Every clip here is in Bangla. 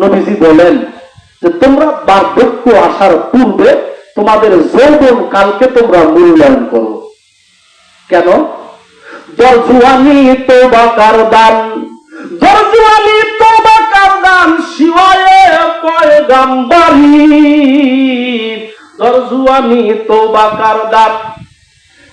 নবীজি বলেন যে, তোমরা বার্ধক্য আসার পূর্বে তোমাদের যৌবন কালকে তোমরা মূল্যায়ন করো। কেন? জরজুয়ানি তো বাকার দান জরজুয়ানি তো বাকার দান শিবায়ে পয়গাম্বারি। জরজুয়ানি তো বাকার দান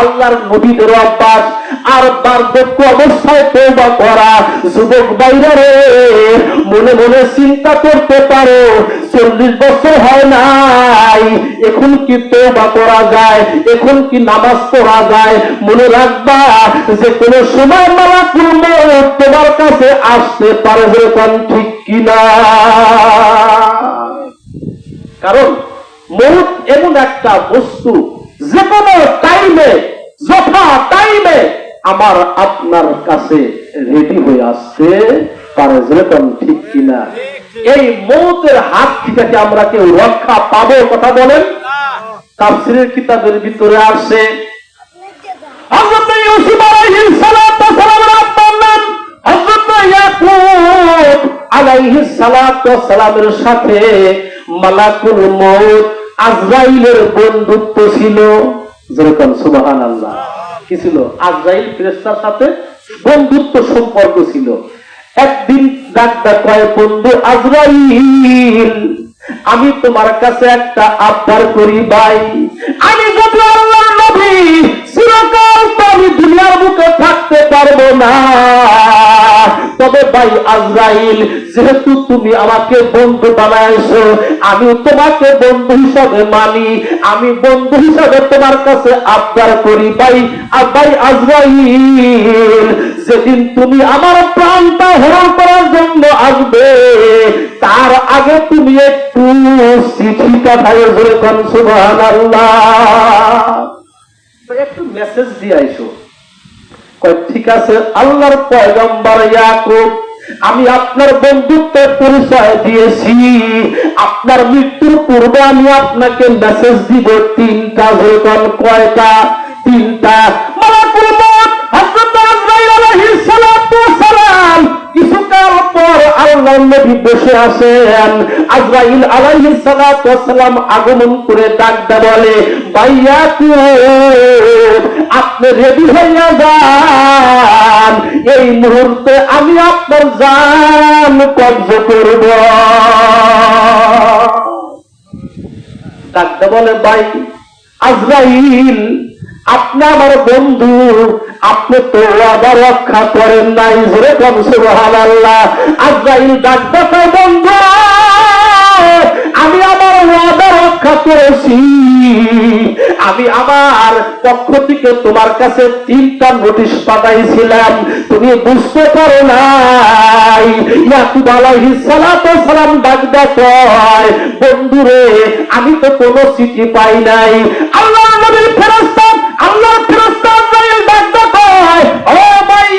আল্লাহর নবীদের অভ্যাস আর বার্ধক্য অবস্থায় তৌবা করা যুবক বাইরে মনে মনে চিন্তা করতে পারো, চল্লিশ বছর হয় নাই, এখন কি তৌবা করা যায়, এখন কি নামাজ পড়া যায়, মনে রাখবা যে কোন সময় মালা পূর্ণ তোমার কাছে আসতে পারে যখন ঠিক কিনা কারণ মৌত এমন একটা বস্তু যে কোনো টাইমে যথা টাইমে আমার আপনার কাছে রেডি হয়ে আসতে পারে যেরকম ঠিক কিনা। এই মৌতের হাত থেকে আমরা কেউ রক্ষা পাবো কথা বলেন? তাফসীরের কিতাবের ভিতরে আসে সালামের সাথে মালাকুল মউত আজরাইলের বন্ধুত্ব ছিল। যেরকম সুবহানাল্লাহ। কি ছিল? আজরাইল ফেরেশতার সাথে বন্ধুত্ব সম্পর্ক ছিল। একদিন ডাক্তার কয়, বন্ধু আজরাইল, আমি তোমার কাছে একটা আবদার করি ভাই। আমি যদি আল্লাহর নবী চিরকাল তো আমি দুনিয়ার বুকে থাকতে পারব না। তবে ভাই আজরাইল। যেহেতু তুমি আমাকে বন্ধু বানাইছো আমি তোমাকে বন্ধু হিসাবে মানি। আমি বন্ধু হিসাবে তোমার কাছে আবদার করি ভাই ভাই আজরাইল। যেদিন তুমি আমার প্রাণটা হরণ করার জন্য আসবে, তার আগে তুমি একটু চিঠি কাঠায় ধরে কোন, সুবহানাল্লাহ। একটু মেসেজ দিয়ে আইসো। ঠিক আছে, আল্লাহর পয়গম্বর ইয়াকুব, আমি আপনার বন্ধুত্বের পরিচয় দিয়েছি। আপনার মৃত্যুর পূর্বে আমি আপনাকে মেসেজ দিব তিনটা যেরকম কয়টা? তিনটা। আগমন করে ডাকতে বলে আপনি রেডি হইয়া যান। এই মুহূর্তে আমি আপনার জান কব্জ করব। ডাকতে বলে, ভাই, আজরাইল, আপনি আমার বন্ধু। আপনি তো আবার রক্ষা করেন নাই। যেরকম সুবহান আল্লাহ আজরাইল ডাকতে বন্ধু, আমি আমার ওয়াদা রক্ষা করেছি। আমি আমার পক্ষ থেকে তোমার কাছে তিনটা নোটিশ পাঠাইছিলাম। তুমি বুঝতে পারো নাই। ইয়াকুব সালাম কয় বন্ধুরে, আমি তো কোনো চিঠি পাই নাই। নবীর ফেরেশতা, আল্লাহর ফেরেশতা কয় ও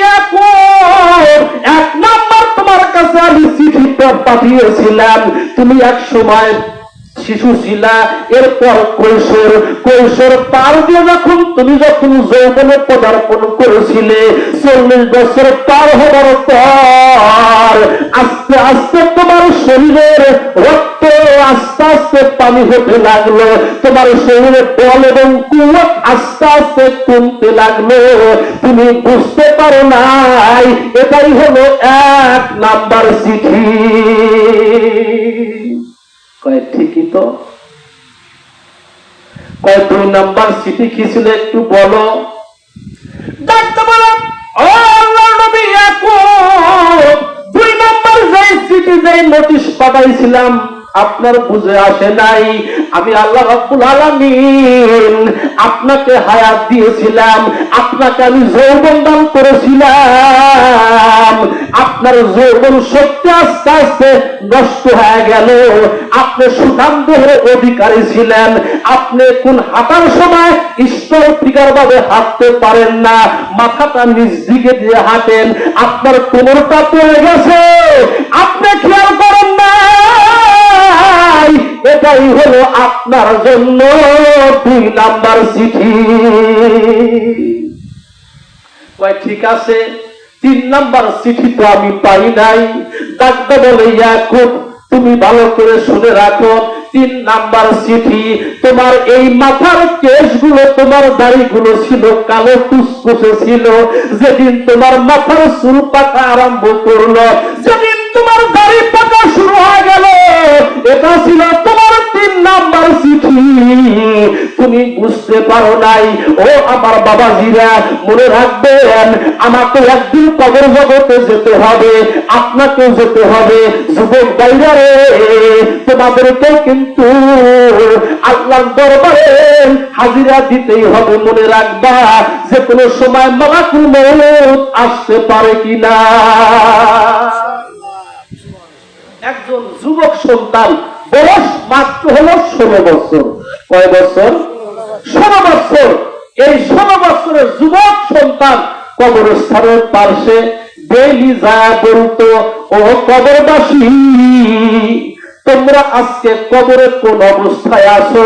ইয়াকুব, এক নাম্বার তোমার কাছে আমি চিঠিটা পাঠিয়েছিলাম। তুমি এক সময় শিশু ছিলা এরপর কৈশোর কৈশোর পার দিয়ে যখন তুমি যখন যৌবনে পদার্পণ করেছিলে, চল্লিশ বছর পার হবার পর আস্তে আস্তে তোমার শরীরের রক্ত আস্তে আস্তে পানি হতে লাগল, তোমার শরীরে বল এবং কুয়াত আস্তে আস্তে কমতে লাগল। তুমি বুঝতে পারো নাই, এটাই হলো এক নাম্বার চিঠি। কয়, ঠিকই তো। কয়, দুই নাম্বার চিঠি কি একটু বলো। ডাকতে দুই নাম্বার যে নোটিশ পাঠাইছিলাম, আপনার বুঝে আসে নাই। আমি আল্লাহ রাব্বুল আলামিন আপনাকে হায়াত দিয়েছিলাম, আপনাকে আমি যৌবন দান করেছিলাম। আপনার যৌবন শক্তি আস্তে আস্তে নষ্ট হয়ে গেল। আপনি সুঠাম দেহের অধিকারী ছিলেন। আপনি কোন হাঁটার সময় ঈশ্বর স্থিকার ভাবে হাঁটতে পারেন না। মাথাটা নিজ দিকে দিয়ে হাঁটেন। আপনার কোমরটা পড়ে গেছে। আপনি খেয়াল করেন না এটাই হলো আপনার জন্য দুই নাম্বার চিঠি। ঠিক আছে? তিন নাম্বার চিঠি তো আমি পাই নাই। ডাক্তার বলে, ইয়াকুব, তুমি ভালো করে শুনে রাখো, তিন নাম্বার চিঠি, তোমার এই মাথার কেশগুলো, তোমার দাড়িগুলো ছিল, কালো কুসকুসে ছিল। যেদিন তোমার মাথার চুল পাকা আরম্ভ করল, যেদিন তোমার দাড়ি পাকা শুরু হয়ে গেল, এটা ছিল তুমি বুঝতে পারো নাই। ও আমার বাবাজিরা, মনে রাখবেন, আমাকে একদিন কবর জগতে যেতে হবে, আপনাকেও যেতে হবে। যুবক বাইরে তোমাদেরকেও কিন্তু আল্লাহর দরবারে হাজিরা দিতেই হবে, মনে রাখবা। যে কোনো সময় মালাকুল মৌত আসতে পারে কিনা। একজন যুবক সন্তান, বয়স মাত্র হলো ষোলো বছর। কয় বছর? ষোলো বছর এই ষোলো বছরের যুবক সন্তান কবরস্থানের পার্শ্বে ডেইলি যা বলতো ও কবরবাসী। তোমরা আজকে কবরে কোন অবস্থায় আছো?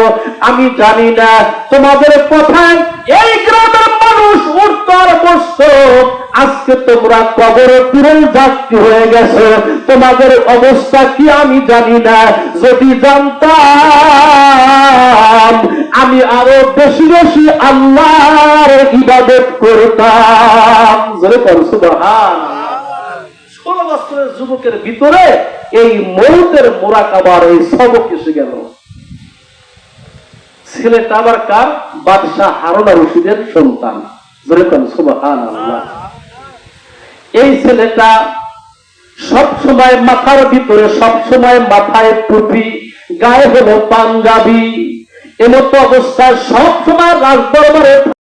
আমি জানি না। তোমাদের কথায় এই গ্রামের মানুষ বসত আজকে তোমরা কবরে যাত্রী হয়ে তোমাদের অবস্থা কি আমি জানি না। যদি জানতাম, আমি আরও বেশি বেশি আল্লাহর ইবাদত করতাম। ষোলো বছরের যুবকের ভিতরে এই মৌতের মোরাকাবার এই সবক এসে গেল। ছেলেটা আবার কার? বাদশাহ হারুন রশিদের সন্তান। এই ছেলেটা সব সময় মাথার ভিতরে সব সময় মাথায় টুপি, গায়ে হলো পাঞ্জাবি, এমতো অবস্থায় সব সময় রাজদরবারে